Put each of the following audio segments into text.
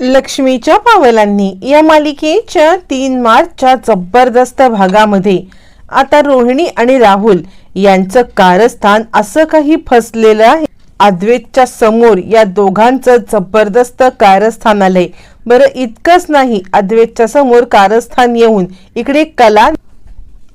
लक्ष्मीच्या पावलांनी या मालिकेच्या तीन मार्चच्या जबरदस्त भागामध्ये आता रोहिणी आणि राहुल यांचं कारस्थान असं काही फसलेलं आहे. अद्वैतच्या समोर या दोघांचं जबरदस्त कारस्थान आलंय. बरं इतकंच नाही अद्वैतच्या समोर कारस्थान येऊन इकडे कला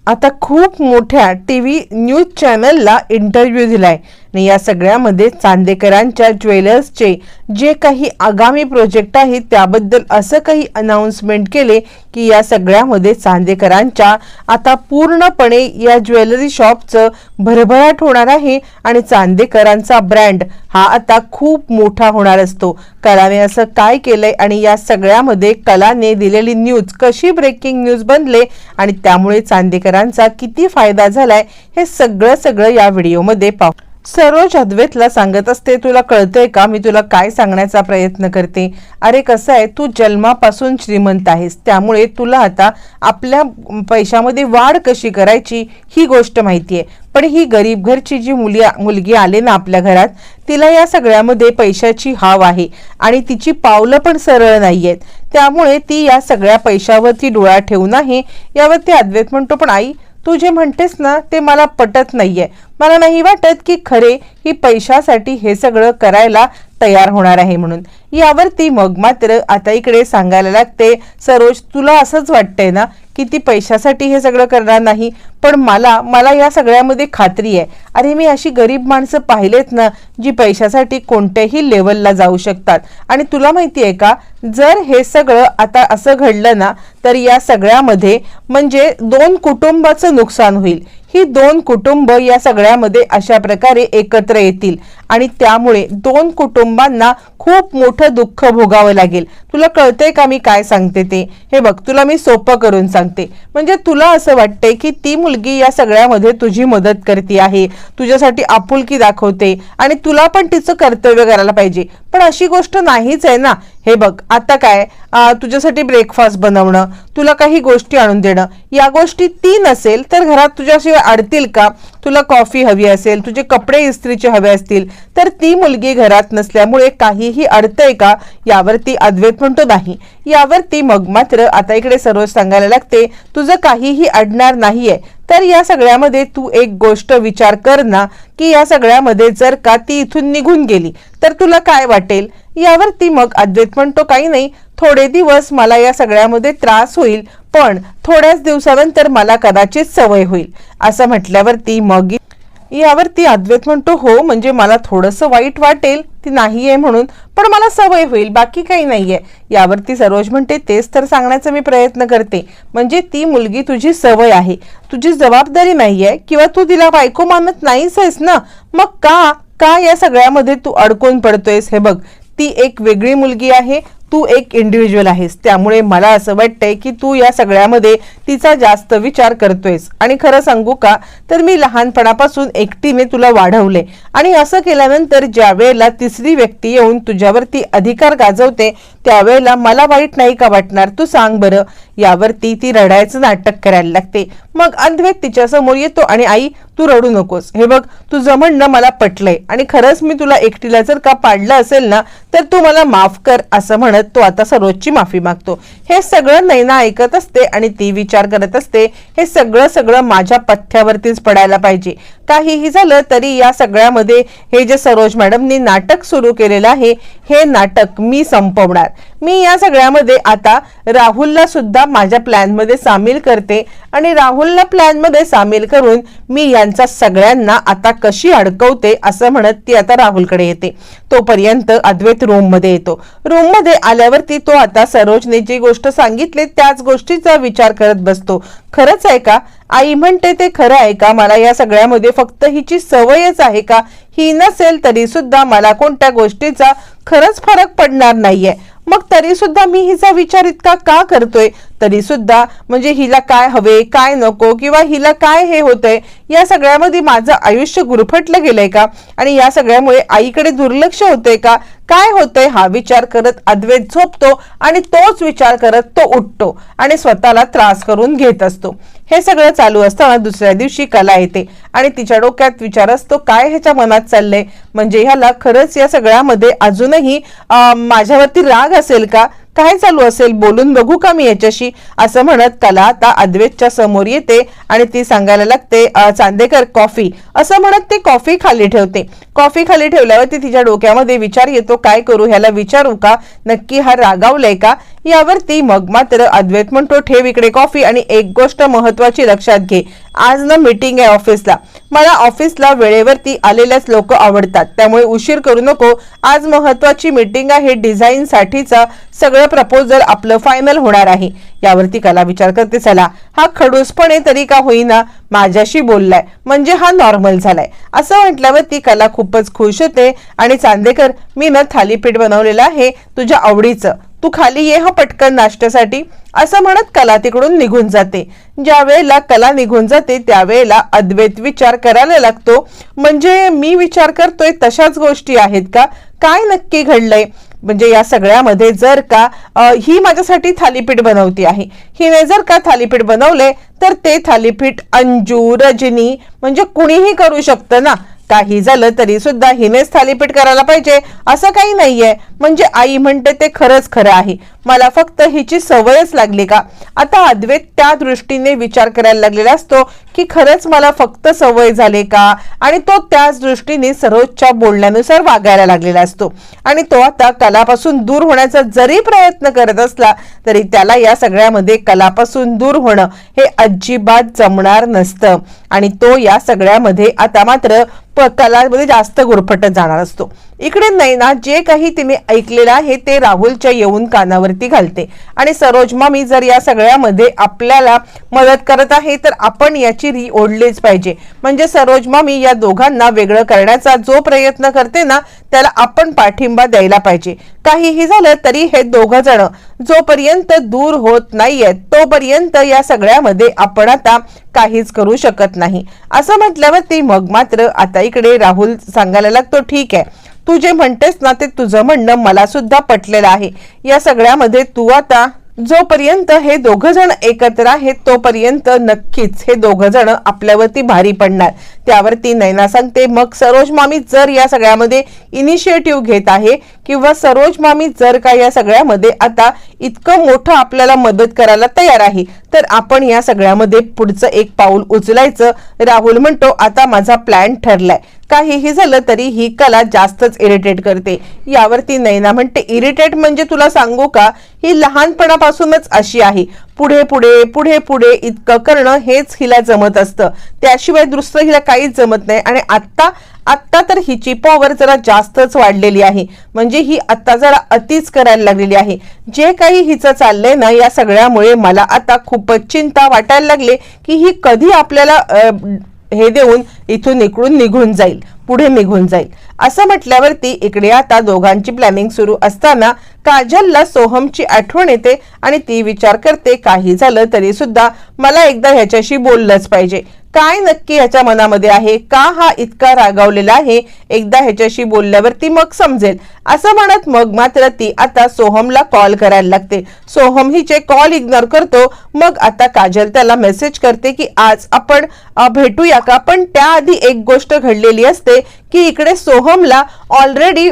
आता खूप मोठ्या टी व्ही न्यूज चॅनलला इंटरव्ह्यू दिलाय. आणि या सगळ्यामध्ये चांदेकरांच्या ज्वेलर्सचे जे काही आगामी प्रोजेक्ट आहेत त्याबद्दल असं काही अनाउन्समेंट केले की या सगळ्यामध्ये चांदेकरांच्या आता पूर्णपणे या ज्वेलरी शॉपचं भरभराट होणार आहे आणि चांदेकरांचा ब्रँड हा आता खूप मोठा होणार असतो. कलाने असं काय केलंय आणि या सगळ्यामध्ये कलाने दिलेली न्यूज कशी ब्रेकिंग न्यूज बनले आणि त्यामुळे चांदेकर चांदेकरांचा किती फायदा झालाय हे सगळं सगळं या व्हिडिओमध्ये पाहू. सरोज अद्वेतला सांगत असते तुला कळतंय का? मी तुला काय सांगण्याचा प्रयत्न करते? अरे कसं आहे तू जन्मापासून श्रीमंत आहेस त्यामुळे तुला आता आपल्या पैशामध्ये वाढ कशी करायची ही गोष्ट माहिती आहे पण ही गरीब घरची जी मुली मुलगी आले ना आपल्या घरात तिला या सगळ्यामध्ये पैशाची हाव आहे आणि तिची पावलं पण सरळ नाही आहेत त्यामुळे ती या सगळ्या पैशावरती डोळा ठेवून आहे यावरती अद्वैत म्हणतो पण आई तू जे म्हणतेस ना ते मला पटत नाहीये. मला नाही वाटत की खरे ही पैशासाठी हे सगळं करायला तयार होणार आहे म्हणून. यावरती मग मात्र आता इकडे सांगायला लागते सरोज तुला असंच वाटतंय ना की ती पैशासाठी हे सगळं करणार नाही पण मला मला या सगळ्यामध्ये खात्री आहे. अरे मी अशी गरीब माणसं पाहिलेत ना जी पैशासाठी कोणत्याही लेवलला जाऊ शकतात. आणि तुला माहिती आहे का जर हे सगळं आता असं घडलं ना तर या सगळ्यामध्ये म्हणजे दोन कुटुंबाचं नुकसान होईल. ही दोन कुटुंब या सगळ्यामध्ये अशा प्रकारे एकत्र येतील. आणि त्यामुळे दोन कुटुंबांना खूप मोठं दुःख भोगावं लागेल. तुला कळतंय का मी काय सांगते ते? हे बघ तुला मी सोपं करून सांगते. म्हणजे तुला असं वाटतंय की ती मुलगी या सगळ्यामध्ये तुझी मदत करते आहे तुझ्यासाठी आपुलकी दाखवते आणि तुला पण तिचं कर्तव्य करायला पाहिजे. पण अशी गोष्ट नाहीच आहे ना. हे बघ आता काय? तुझ्यासाठी ब्रेकफास्ट बनवणं तुला काही गोष्टी आणून देणं. या गोष्टी ती नसेल तर घरात तुझ्याशिवाय अडतील का? तुला कॉफी हवी असेल तुझे कपडे इस्त्रीचे हवे असतील तर ती मुलगी घरात नसल्यामुळे काहीही अडतंय का? यावरती अद्वैत म्हणतो नाही. यावरती मग मात्र आता इकडे सर्व सांगायला लागते तुझं काहीही अडणार नाहीये. तर या सगळ्यामध्ये तू एक गोष्ट विचार कर ना की या सगळ्यामध्ये जर का ती इथून निघून गेली तर तुला काय वाटेल? यावरती मग अद्वैत म्हणतो काही नाही थोडे दिवस मला या सगळ्यामध्ये त्रास होईल पण थोड्याच दिवसानंतर मला कदाचित सवय होईल. असं म्हटल्यावरती मग यावरती अद्वैत म्हणतो हो म्हणजे मला थोडंसं वाईट वाटेल ती नाही आहे म्हणून पण मला सवय होईल बाकी काही नाहीये. यावरती सरोज म्हणते तेच तर सांगण्याचा मी प्रयत्न करते म्हणजे ती मुलगी तुझी सवय आहे तुझी जबाबदारी नाहीये किंवा तू तिला बायको मानत नाहीच आहेस ना मग का का या सगळ्यामध्ये तू अडकून पडतोयस हे बघ ती एक वेगळी मुलगी आहे तू एक इंडिव्हिज्युअल आहेस. त्यामुळे मला असं वाटतंय की तू या सगळ्यामध्ये तिचा जास्त विचार करतोयस. आणि खरं सांगू का तर मी लहानपणापासून एकटीने तुला वाढवले. आणि असं केल्यानंतर ज्या वेळेला तिसरी व्यक्ती येऊन तुझ्यावरती अधिकार गाजवते त्यावेळेला मला वाईट नाही का वाटणार? तू सांग बरं. यावरती ती रडायचं नाटक करायला लागते. मग अद्वैत तिच्या समोर येतो आणि आई तू रडू नकोस. हे बघ तुझं म्हणणं मला पटलंय आणि खरंच मी तुला एकटीला जर का पाडलं असेल ना तर तू मला माफ कर असं म्हणत तो आता सरोजची माफी मागतो. हे सगळं नैना ऐकत असते आणि ती विचार करत असते हे सगळं सगळं माझ्या पथ्यावरतीच पडायला पाहिजे. काहीही झालं तरी या सगळ्यामध्ये हे जे सरोज मॅडमनी नाटक सुरू केलेलं आहे हे नाटक मी संपवणार. मी या सगळ्यामध्ये आता राहुलला सुद्धा माझ्या प्लॅनमध्ये सामील करते आणि राहुलला प्लॅनमध्ये सामील करून मी यांचा सगळ्यांना आता कशी अडकवते असं म्हणत ती आता राहुलकडे येते. तोपर्यंत अद्वैत रूममध्ये येतो. रूममध्ये आल्यावरती तो आता सरोजने जी गोष्ट सांगितली त्याच गोष्टीचा विचार करत बसतो. खरंच आहे का? आई म्हणते ते खरं आहे का? मला या सगळ्यामध्ये फक्त हिची सवयच आहे का? ही नसेल तरी सुद्धा मला कोणत्या गोष्टीचा खरंच फरक पडणार नाहीये. मग तरी सुद्धा मी हिचा विचार इतका का करतोय? तरी सुद्धा म्हणजे हिला काय हवे काय नको किंवा हिला काय हे होतंय या सगळ्यामध्ये माझं आयुष्य गुरफटलं गेलंय का? आणि या सगळ्यामुळे आईकडे दुर्लक्ष होतंय का? काय होतंय? हा विचार करत अद्वैत झोपतो आणि तोच विचार करत तो उठतो आणि स्वतःला त्रास करून घेत असतो. हे सगळं चालू असताना दुसऱ्या दिवशी कला येते आणि तिच्या डोक्यात विचार असतो काय ह्याच्या मनात चाललंय? म्हणजे ह्याला खरंच या सगळ्यामध्ये अजूनही माझ्यावरती राग असेल का? काय चालू असेल बोलून बघू का मी याच्याशी? असं म्हणत कला आता अद्वेतच्या समोर येते आणि ती सांगायला लागते चांदेकर कॉफी. असं म्हणत ती कॉफी खाली ठेवते. कॉफी खाली ठेवल्यावरती तिच्या डोक्यामध्ये विचार येतो काय करू? ह्याला विचारू का? नक्की हा रागावलाय का? यावरती मग मात्र अद्वैत म्हणतो ठेव इकडे कॉफी आणि एक गोष्ट महत्वाची लक्षात घे. आज ना मीटिंग आहे ऑफिसला. मला ऑफिसला वेळेवरती आलेल्याच लोक आवडतात. त्यामुळे उशीर करू नको. आज महत्वाची मीटिंग आहे. डिझाईनसाठीचा सगळं प्रपोजल आपलं फायनल होणार आहे. यावरती कला विचार करते चला हा खडूसपणे तरी का होईना माझ्याशी बोललाय? म्हणजे हा नॉर्मल झालाय. असं म्हटल्यावर ती कला खूपच खुश होते आणि चांदेकर मी ना थालीपीठ बनवलेलं आहे तुझ्या आवडीचं. तू खाली ये हा पटकन नाश्त्यासाठी. असं म्हणत कला तिकडून निघून जाते. ज्या वेळेला कला निघून जाते त्यावेळेला अद्वैत विचार करायला लागतो. म्हणजे मी विचार करतोय तशाच गोष्टी आहेत का? काय नक्की घडलंय? म्हणजे या सगळ्यामध्ये जर का ही माझ्यासाठी थालीपीठ बनवती आहे. हिने जर का थालीपीठ बनवले तर ते थालीपीठ अंजू रजनी म्हणजे कुणीही करू शकतं ना. काही झालं तरी सुद्धा हिनेच थालीपीठ करायला पाहिजे. असं काही नाहीये. म्हणजे आई म्हणते ते खरंच खरं आहे. मला फक्त हिची सवयच लागली का? आता अद्वैत त्या दृष्टीने विचार करायला लागलेला असतो की खरंच मला फक्त सवय झाली का? आणि तो त्याच दृष्टीने सरोजच्या बोलण्यानुसार वागायला लागलेला असतो. आणि तो आता कलापासून दूर होण्याचा जरी प्रयत्न करत असला तरी त्याला या सगळ्यामध्ये कलापासून दूर होणं हे अजिबात जमणार नसतं. आणि तो या सगळ्यामध्ये आता मात्र प- कलामध्ये जास्त गुरफटत जाणार असतो. इकडे नैना जे काही तिने ऐकलेलं आहे ते राहुलच्या येऊन कानावर कानावरती घालते. आणि सरोज मामी जर या सगळ्यामध्ये आपल्याला मदत करत आहे तर आपण याची री ओढलीच पाहिजे. म्हणजे सरोज मामी या दोघांना वेगळं करण्याचा जो प्रयत्न करते ना त्याला आपण पाठिंबा द्यायला पाहिजे. काहीही झालं तरी हे दोघ जण जोपर्यंत दूर होत नाहीयेत तोपर्यंत या सगळ्यामध्ये आपण आता काहीच करू शकत नाही. असं म्हटल्यावरती मग मात्र आता इकडे राहुल सांगायला लागतो ठीक आहे. तू जे म्हणतेस ना ते तुझं म्हणणं मला सुद्धा पटलेलं आहे. या सगळ्यामध्ये तू आता जोपर्यंत हे दोघ जण एकत्र आहेत तोपर्यंत नक्कीच हे दोघ जण आपल्यावरती भारी पडणार. त्यावरती नैना सांगते मग सरोज मामी जर या सगळ्यामध्ये इनिशिएटिव्ह घेत आहे किंवा सरोज मामी जर का या सगळ्यामध्ये आता इतकं मोठं आपल्याला मदत करायला तयार आहे तर आपण या सगळ्यामध्ये पुढचं एक पाऊल उचलायचं. राहुल म्हणतो आता माझा प्लॅन ठरलाय. काहीही झालं तरी ही कला जास्तच इरिटेट करते. यावरती नैना म्हणते इरिटेट म्हणजे तुला सांगू का? ही लहानपणापासूनच अशी आहे. पुढे पुढे पुढे पुढे इतकं करणं हेच हिला जमत असतं. त्याशिवाय दुसरं हिला काहीच जमत नाही आणि आत्ता आत्ता तर हिची पॉवर जरा जास्तच वाढलेली आहे. म्हणजे ही आत्ता जरा अतिच करायला लागलेली आहे. जे काही हिचं चाललंय ना या सगळ्यामुळे मला आता खूपच चिंता वाटायला लागले की ही कधी आपल्याला हे देऊन इथून इकडून निघून जाईल पुढे निघून जाईल. असं म्हटल्यावरती इकडे आता दोघांची प्लॅनिंग सुरू असताना काजलला सोहमची आठवण येते आणि ती विचार करते काही झालं तरी सुद्धा मला एकदा ह्याच्याशी बोललंच पाहिजे. काय नक्की ह्याच्या मनामध्ये आहे? का हा इतका रागावलेला आहे? एकदा ह्याच्याशी बोलल्यावरती मग समजेल. असं म्हणत मग मात्र ती आता सोहमला कॉल करायला लागते. सोहम हिचे कॉल इग्नोर करतो. मग आता काजल त्याला मेसेज करते की आज आपण भेटूया का? पण त्या त्याआधी एक गोष्ट घडलेली असते की इकडे सोहमला ऑलरेडी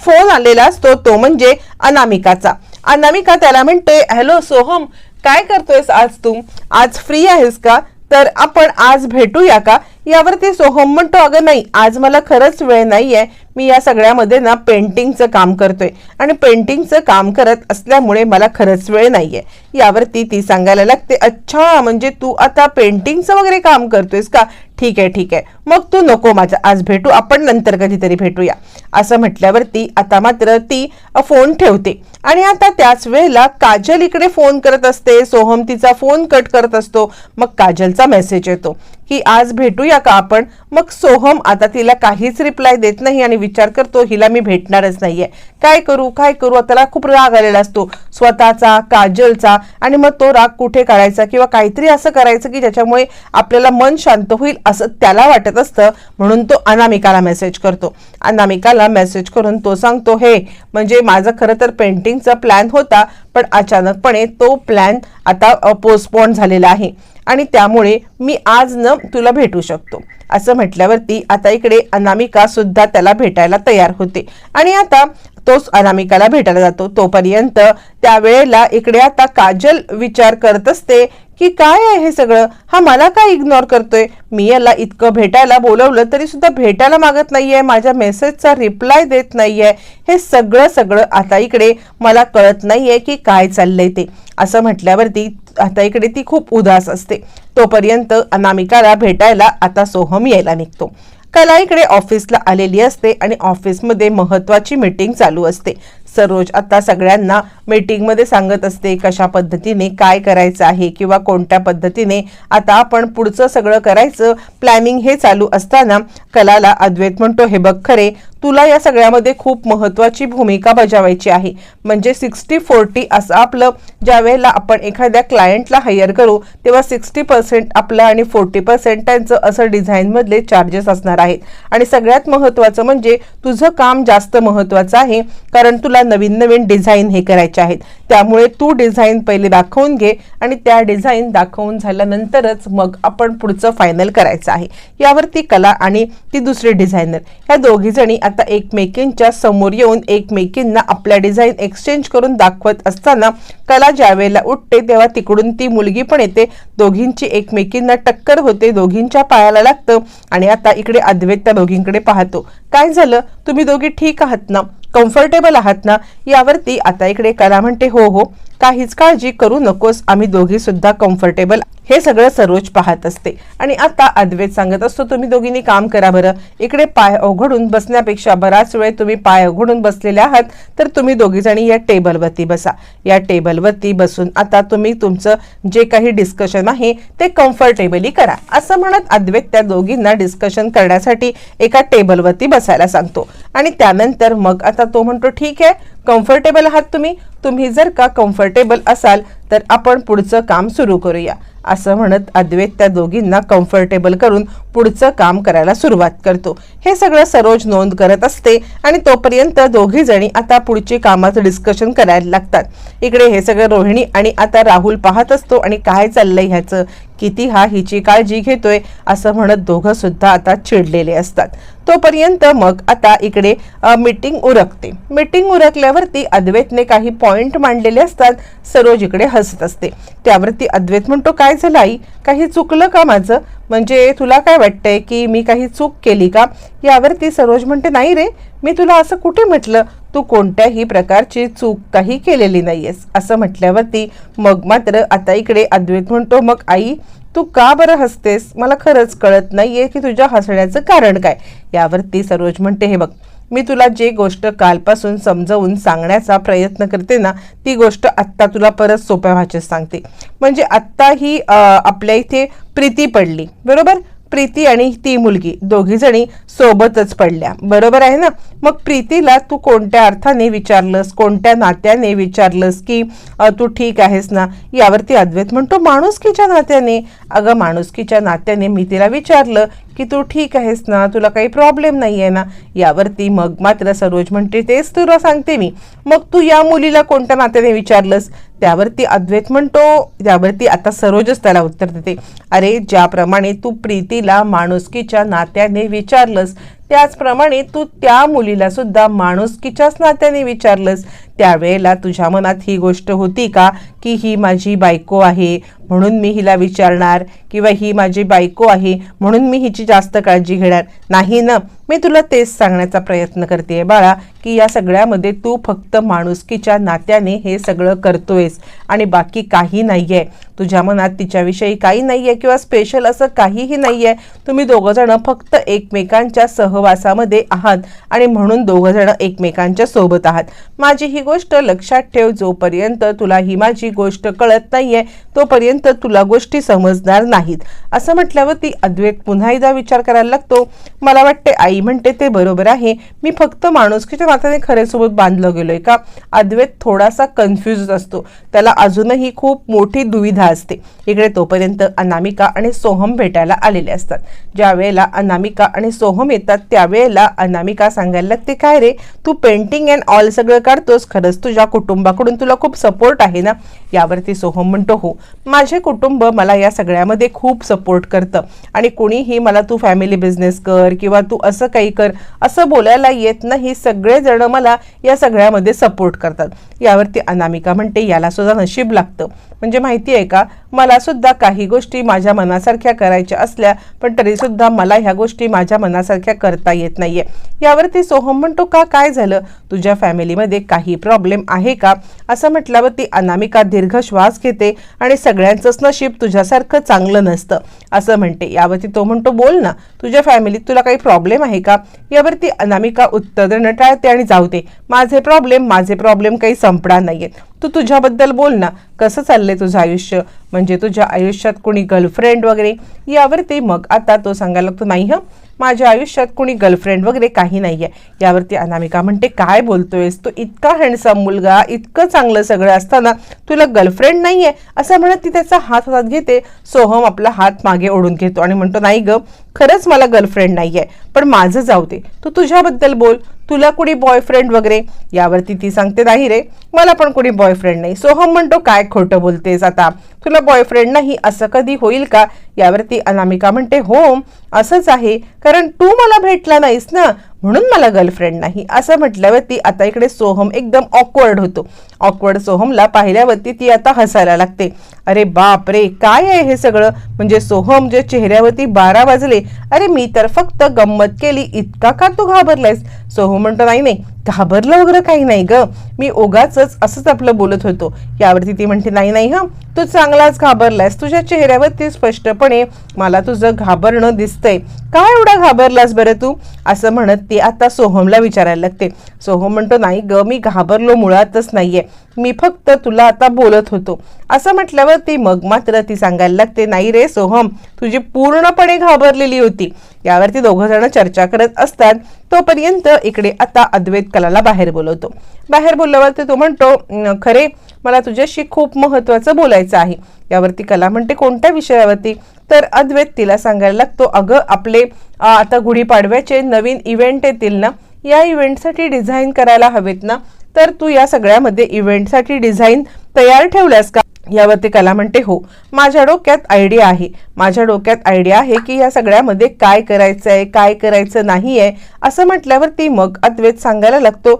फोन आलेला असतो तो म्हणजे अनामिकाचा. अनामिका त्याला म्हणते हॅलो सोहम काय करतोयस आज तू? आज फ्री आहेस का? तर आपण आज भेटूया का? यावरती सोहम म्हणतो अगं नाही आज मला खरंच वेळ नाहीये. मी या सगळ्यामध्ये ना पेंटिंगचं काम करतोय. आणि पेंटिंगचं काम करत असल्यामुळे मला खरंच वेळ नाहीये. यावरती ती सांगायला लागते अच्छा म्हणजे तू आता पेंटिंगचं वगैरे काम करतोयस का? ठीक आहे ठीक आहे. मग तू नको माझा. आज भेटू. आपण नंतर कधीतरी भेटूया. असं म्हटल्यावरती आता मात्र ती फोन ठेवते. आणि आता त्याच वेळेला काजल इकडे फोन करत असते. सोहम तिचा फोन कट करत असतो. मग काजलचा मेसेज येतो. की आज भेटूया का आपण? मग सोहम आता तिला काहीच रिप्लाय देत नाही आणि विचार करतो हिला मी भेटणारच नाहीये. काय करू? काय करू? त्याला खूप राग आलेला असतो. स्वतःचा काजलचा आणि मग तो राग कुठे काढायचा किंवा काहीतरी असं करायचं की ज्याच्यामुळे आपल्याला मन शांत होईल असं त्याला वाटत असतं. म्हणून तो अनामिकाला मेसेज करतो. अनामिकाला मेसेज करून तो सांगतो हे म्हणजे माझं खरं तर पेंटिंगचा प्लॅन होता पण अचानकपणे तो प्लॅन आता पोस्टपोन झालेला आहे. आणि त्यामुळे मी आज न तुला भेटू शकतो. असं म्हटल्यावरती आता इकडे अनामिका सुद्धा त्याला भेटायला तयार होते. आणि आता तोच अनामिकाला भेटायला जातो. तोपर्यंत त्यावेळेला इकडे आता काजल विचार करत असते की काय आहे हे सगळं? हा मला काय इग्नोर करतोय? मी याला इतकं भेटायला बोलवलं तरी सुद्धा भेटायला मागत नाहीये. माझ्या मेसेजचा रिप्लाय देत नाहीये. हे सगळं सगळं आता इकडे मला कळत नाहीये की काय चाललंय ते. असं म्हटल्यावरती आता इकडे ती खूप उदास असते. तोपर्यंत अनामिकाला भेटायला आता सोहम यायला निघतो. कला इकडे ऑफिसला आलेली असते आणि ऑफिसमध्ये महत्वाची मीटिंग चालू असते. सरोज आता सगळ्यांना मीटिंगमध्ये सांगत असते कशा पद्धतीने काय करायचं आहे किंवा कोणत्या पद्धतीने आता आपण पुढचं सगळं करायचं प्लॅनिंग हे चालू असताना कलाला अद्वैत म्हणतो हे बघ खरे तुला या सगळ्यामध्ये खूप महत्वाची भूमिका बजावायची आहे. म्हणजे सिक्स्टी फोर्टी असं आपलं ज्या वेळेला आपण एखाद्या क्लायंटला हायर करू तेव्हा सिक्स्टी पर्सेंट आपलं आणि फोर्टी पर्सेंट त्यांचं असं डिझाईनमधले चार्जेस असणार आहेत. आणि सगळ्यात महत्त्वाचं म्हणजे तुझं काम जास्त महत्त्वाचं आहे कारण तुला नवीन नवीन डिझाईन हे करायचे आहेत. त्यामुळे तू डिझाईन पहिले दाखवून घे आणि त्या डिझाईन दाखवून झाल्यानंतरच मग आपण पुढचं फायनल करायचं आहे. यावरती कला आणि ती दुसरी डिझायनर. ह्या दोघी जणी आता एकमेकींच्या समोर येऊन एकमेकींना आपल्या डिझाईन एक्सचेंज करून दाखवत असताना कला ज्यावेळेला उठते तेव्हा तिकडून ती मुलगी पण येते. दोघींची एकमेकींना टक्कर होते दोघींच्या पायाला लागतं आणि आता इकडे अद्वैत त्या दोघींकडे पाहतो. काय झालं? तुम्ही दोघी ठीक आहात ना? कम्फर्टेबल आहात ना? यावरती आता इकडे कला म्हणते हो हो काहीच काळजी करू नकोस. आम्ही दोघी सुद्धा कम्फर्टेबल हे सगळं सरोज पाहत असते. आणि आता अद्वैत सांगत असतो तुम्ही दोघींनी काम करा बरं. इकडे पाय अवघडून बसण्यापेक्षा बराच वेळ तुम्ही पाय अवघडून बसलेले आहात तर तुम्ही दोघीजणी या टेबलवरती बसा. या टेबलवरती बसून आता तुम्ही तुमचं जे काही डिस्कशन आहे ते कम्फर्टेबली करा. असं म्हणत अद्वैत त्या दोघींना डिस्कशन करण्यासाठी एका टेबलवरती बसायला सांगतो. आणि त्यानंतर मग आता तो म्हणतो ठीक आहे कम्फर्टेबल आहात तुम्ही. तुम्ही जर का कम्फर्टेबल असाल तर आपण पुढचं काम सुरू करूया असं म्हणत अद्वैत त्या दोघींना कम्फर्टेबल करून पुढचं काम करायला सुरुवात करतो. हे सगळं सरोज नोंद करत असते आणि तोपर्यंत दोघी जणी आता पुढची कामाचं डिस्कशन करायला लागतात. इकडे हे सगळं रोहिणी आणि आता राहुल पाहत असतो आणि काय चाललंय ह्याचं किती हा हिची काळजी घेतोय असं म्हणत दोघं सुद्धा आता चिडलेले असतात. तोपर्यंत मग आता इकडे मीटिंग उरकते. मीटिंग उरकल्यावरती अद्वैतने काही पॉइंट मांडलेले असतात. सरोज इकडे हसत असते. त्यावरती अद्वैत म्हणतो काय झालं आई? काही चुकलं का माझं? म्हणजे तुला काय वाटतंय की मी काही चूक केली का? यावरती सरोज म्हणते नाही रे मी तुला असं कुठे म्हटलं? तू कोणत्याही प्रकारची चूक काही केलेली नाहीयेस. असं म्हटल्यावरती मग मात्र आता इकडे अद्वैत म्हणतो मग आई तू का बरं हसतेस? मला खरंच कळत नाहीये की तुझ्या हसण्याचं कारण काय. यावरती सरोज म्हणते हे बघ मी तुला जे गोष्ट कालपासून समजवून सांगण्याचा प्रयत्न करते ना ती गोष्ट आत्ता तुला परत सोप्या भाषेत सांगते. म्हणजे आत्ता ही आपल्या इथे प्रीती पडली. बरोबर? प्रीती आणि ती मुलगी. दोघी जणी सोबतच पडल्या. बरोबर आहे ना? मग प्रीतीला तू कोणत्या अर्थाने विचारलंस? कोणत्या नात्याने विचारलंस की तू ठीक आहेस ना? यावरती अद्वैत म्हणतो माणुसकीच्या नात्याने. अगं माणुसकीच्या नात्याने मी तिला विचारलं की तू ठीक आहेस ना तुला काही प्रॉब्लेम नाही आहे ना यावरती मग मात्र सरोज म्हणते तेच तुला सांगते मी. मग तू या मुलीला कोणत्या नात्याने विचारलंस? त्यावरती अद्वैत म्हणतो त्यावरती आता सरोजच त्याला उत्तर देते. अरे ज्याप्रमाणे तू प्रीतीला माणुसकीच्या नात्याने विचारलंस त्याचप्रमाणे तू त्या मुलीला सुद्धा माणुसकीच्याच नात्याने विचारलंस. त्यावेळेला तुझ्या मनात ही गोष्ट होती का की ही माझी बायको आहे? म्हणून मी हिला विचारणार किंवा ही माझी बायको आहे म्हणून मी हिची जास्त काळजी घेणार. नाही ना मी तुला तेच सांगण्याचा प्रयत्न करते बाळा की या सगळ्यामध्ये तू फक्त माणुसकीच्या नात्याने हे सगळं करतोयस आणि बाकी काही नाही आहे तुझ्या मनात तिच्याविषयी काही नाही आहे किंवा स्पेशल असं काहीही नाही आहे तुम्ही दोघंजणं फक्त एकमेकांच्या सहवासामध्ये आहात आणि म्हणून दोघंजणं एकमेकांच्या सोबत आहात. माझी ही गोष्ट लक्षात ठेव जोपर्यंत तुला ही माझी गोष्ट कळत नाहीये तोपर्यंत तुला गोष्टी समजणार नाहीत. असं म्हटल्यावर ती अद्वैत पुन्हा एकदा विचार करायला लागतो. मला वाटते आई म्हणते ते बरोबर आहे. मी फक्त माणुसकीच्या नात्याने खरेसोबत बांधलं गेलोय का? अद्वैत थोडासा कन्फ्युज असतो. त्याला अजूनही खूप मोठी दुविधा असते. इकडे तोपर्यंत अनामिका आणि सोहम भेटायला आलेले असतात. ज्या वेळेला अनामिका आणि सोहम येतात त्यावेळेला अनामिका सांगायला लागते काय रे? तू पेंटिंग अँड ऑल सगळं काढतोस? खरंच तुझ्या कुटुंबाकडून तुला खूप सपोर्ट आहे ना? यावरती सोहम म्हणतो हो. माझे कुटुंब मला या सगळ्यामध्ये खूप सपोर्ट करतं. आणि कुणीही मला तू फॅमिली बिझनेस कर किंवा तू असं काही कर. असं बोलायला येत नाही. सगळेजण मला या सगळ्यामध्ये सपोर्ट करतात. यावरती अनामिका म्हणते याला सुद्धा नशीब लागतं. म्हणजे माहिती आहे का? मला सुद्धा काही गोष्टी माझ्या मनासारख्या करायच्या असल्या पण तरी सुद्धा मला ह्या गोष्टी माझ्या मनासारख्या करता येत नाहीये. यावरती सोहम म्हणतो का? काय झालं? तुझ्या फॅमिलीमध्ये काही प्रॉब्लेम आहे का? असं म्हटल्यावर ती अनामिका दीर्घ श्वास घेते आणि सगळ्यांचंच नशीब तुझ्यासारखं चांगलं नसतं. असं म्हणते. यावरती तो म्हणतो बोल ना तुझ्या फॅमिलीत तुला काही प्रॉब्लेम आहे का? यावरती अनामिका उत्तर नटाळते टाळते आणि जाऊ दे. माझे प्रॉब्लेम माझे प्रॉब्लेम काही संपणार नाहीयेत. तू तुझ्याबद्दल बोल ना. कसं चाललंय तुझं आयुष्य? म्हणजे तुझ्या आयुष्यात कोणी गर्लफ्रेंड वगैरे? यावरती मग आता तो सांगायला लागतो नाही हं. माझ्या आयुष्यात कुणी गर्लफ्रेंड वगैरे काही नाही आहे यावरती अनामिका म्हणते काय बोलतोयस? तू इतका हँडसम मुलगा इतकं चांगलं सगळं असताना तुला गर्लफ्रेंड नाही आहे असं म्हणत ती त्याचा हात हातात घेते. सोहम आपला हात मागे ओढून घेतो आणि म्हणतो नाही ग खरंच मला गर्लफ्रेंड नाही आहे पण माझं जाऊ दे. तू तुझ्याबद्दल बोल. तुला कुणी बॉयफ्रेंड वगैरे? यावरती ती सांगते नाही रे मला पण कुणी बॉयफ्रेंड नाही. सोहम म्हणतो काय खोटं बोलतेस आता? तुला बॉयफ्रेंड नाही असं कधी होईल का? यावरती अनामिका म्हणते हो असंच आहे. कारण तू मला भेटला नाहीस ना म्हणून मला गर्लफ्रेंड नाही. असं म्हटल्यावरती आता इकडे सोहम एकदम ऑकवर्ड होतो. ऑकवर्ड सोहमला पाहिल्यावरती ती आता हसायला लागते. अरे बाप रे काय आहे हे सगळं? म्हणजे सोहम जे चेहऱ्यावरती बारा वाजले अरे मी तर फक्त गंमत केली इतका का तू घाबरलायस? सोहम म्हणतो नाही नाही घाबरलं वगैरे काही नाही ग. मी ओगाच असंच आपलं बोलत होतो. यावरती ती म्हणते नाही नाही हं तू चांगलाच घाबरलास तुझ्या चेहऱ्यावरती स्पष्टपणे मला तुझं घाबरणं दिसतंय. काय एवढा घाबरलास बरं तू? असं म्हणत ती आता सोहमला विचारायला लागते. सोहम म्हणतो नाही ग मी घाबरलो मुळातच नाहीये. मी फक्त तुला आता बोलत होतो. असं म्हटल्यावर ती मग मात्र ती सांगायला लागते नाही रे सोहम तुझी पूर्णपणे घाबरलेली होती. यावरती दोघं जण चर्चा करत असतात तोपर्यंत इकडे आता अद्वैत कलाला बाहेर बोलवतो. बाहेर बोलल्यावरती तो म्हणतो खरे मला तुझ्याशी खूप महत्वाचं बोलायचं आहे. यावरती कला म्हणते कोणत्या विषयावरती? तर अद्वैत तिला सांगायला लागतो अगं आपले आता गुढीपाडव्याचे नवीन इव्हेंट येतील ना? या इव्हेंटसाठी डिझाईन करायला हवेत ना? तर तू या सगळ्यामध्ये इव्हेंटसाठी डिझाईन तयार ठेवल्यास का? यावरती कला म्हणते हो माझ्या डोक्यात आयडिया आहे. माझ्या डोक्यात आयडिया आहे की या सगळ्यामध्ये काय करायचं आहे काय करायचं नाही आहे असं म्हटल्यावर ती मग अद्वैत सांगायला लागतो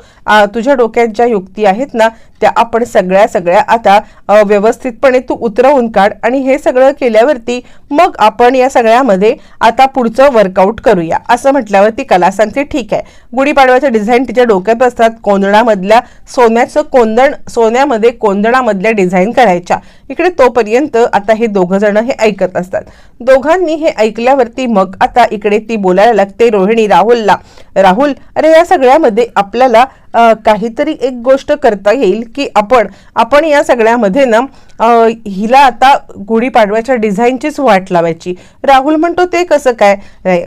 तुझ्या डोक्यात ज्या युक्ती आहेत ना त्या आपण सगळ्या सगळ्या आता व्यवस्थितपणे तू उतरवून काढ आणि हे सगळं केल्यावरती मग आपण या सगळ्यामध्ये आता पुढचं वर्कआउट करूया. असं म्हटल्यावरती कला सांगते ठीक आहे. गुढीपाडव्याचं डिझाईन तिच्या डोक्यात असतात. कोंदणामधल्या सोन्याचं कोंदण सोन्यामध्ये कोंदणामधल्या डिझाईन करायच्या. sea, इकडे तोपर्यंत आता हे दोघं जण हे ऐकत असतात. दोघांनी हे ऐकल्यावरती मग आता इकडे ती बोलायला लागते रोहिणी राहुलला. राहुल अरे या सगळ्यामध्ये आपल्याला काहीतरी एक गोष्ट करता येईल की आपण आपण या सगळ्यामध्ये ना हिला आता गुढीपाडव्याच्या डिझाईनचीच वाट लावायची. राहुल म्हणतो ते कसं काय?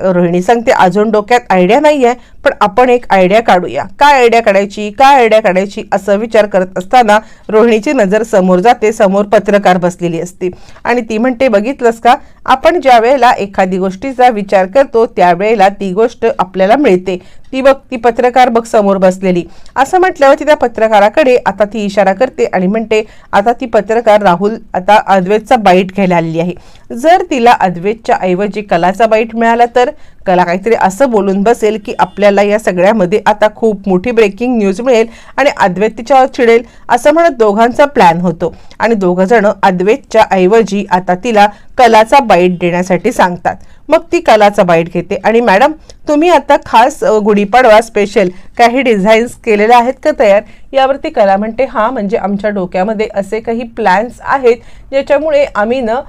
रोहिणी सांगते अजून डोक्यात आयडिया नाही आहे पण आपण एक आयडिया काढूया. काय आयडिया काढायची? काय आयडिया काढायची? असं विचार करत असताना रोहिणीची नजर समोर जाते समोर पत्रकार बसलेली असते. आणि ती म्हणते बघितलंस का? आपण ज्या वेळेला एखादी गोष्टीचा विचार करतो त्यावेळेला ती गोष्ट आपल्याला मिळते. ती बघ ती पत्रकार बघ समोर बसलेली. असं म्हटल्यावर ती त्या पत्रकाराकडे आता ती इशारा करते आणि म्हणते आता ती पत्रकार राहुल आता अद्वैतचा बाईट घ्यायला आलेली आहे. जर तिला अद्वैतच्या ऐवजी कलाचा बाईट मिळाला तर कला काहीतरी असं बोलून बसेल की आपल्याला या सगळ्यामध्ये आता खूप मोठी ब्रेकिंग न्यूज मिळेल आणि अद्वैत तिच्यावर चिडेल असं म्हणत दोघांचा प्लॅन होतो. आणि दोघंजण अद्वैतच्या ऐवजी आता तिला कलाचा बाईट देण्यासाठी सांगतात. मग ती कलाचा बाईट घेते आणि मॅडम तुम्ही आता खास गुढीपाडवा स्पेशल काही डिझाईन्स केलेल्या आहेत का तयार? यावरती कला म्हणते हा म्हणजे आमच्या डोक्यामध्ये असे काही प्लॅन्स आहेत ज्याच्यामुळे आम्ही ना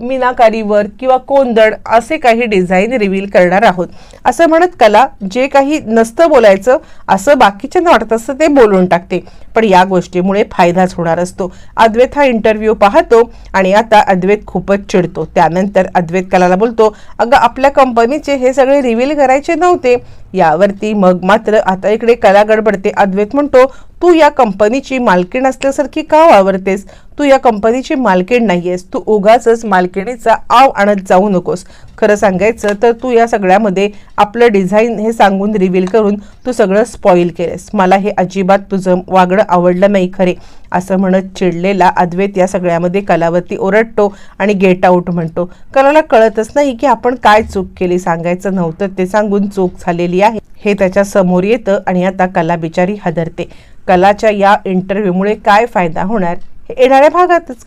मीनाकारीवर किंवा कोंदड असे काही डिझाईन रिव्हील करणार आहोत. असं म्हणत कला जे काही नसतं बोलायचं असं बाकीच्यांना वाटत असतं ते बोलून टाकते. पण या गोष्टीमुळे फायदाच होणार असतो. अद्वैत हा इंटरव्ह्यू पाहतो आणि आता अद्वैत खूपच चिडतो. त्यानंतर अद्वैत कलाला बोलतो अगं आपल्या कंपनीचे हे सगळे रिव्हील करायचे नव्हते यावरती मग मात्र आता इकडे कलागड पडते अद्वैत म्हणतो तू या कंपनीची मालकीण असल्यासारखी का वावरतेस? तू या कंपनीची मालकीण नाहीयेस. तू उगाच मालकिणीचा आव आणत जाऊ नकोस. खरं सांगायचं तर तू या सगळ्यामध्ये आपलं डिझाईन हे सांगून रिव्हील करून तू सगळं स्पॉईल केलेस मला हे अजिबात तुझं वागणं आवडलं नाही खरे. असं म्हणत चिडलेला अद्वैत या सगळ्यामध्ये कलावरती ओरडतो आणि गेट आऊट म्हणतो. कलाला कळतच नाही की आपण काय चूक केली. सांगायचं नव्हतं ते सांगून चूक झालेली आहे. हे त्याच्यासमोर येतं आणि आता कला बिचारी हादरते. कलाच्या या इंटरव्ह्यूमुळे काय फायदा होणार हे येणाऱ्या भागातच.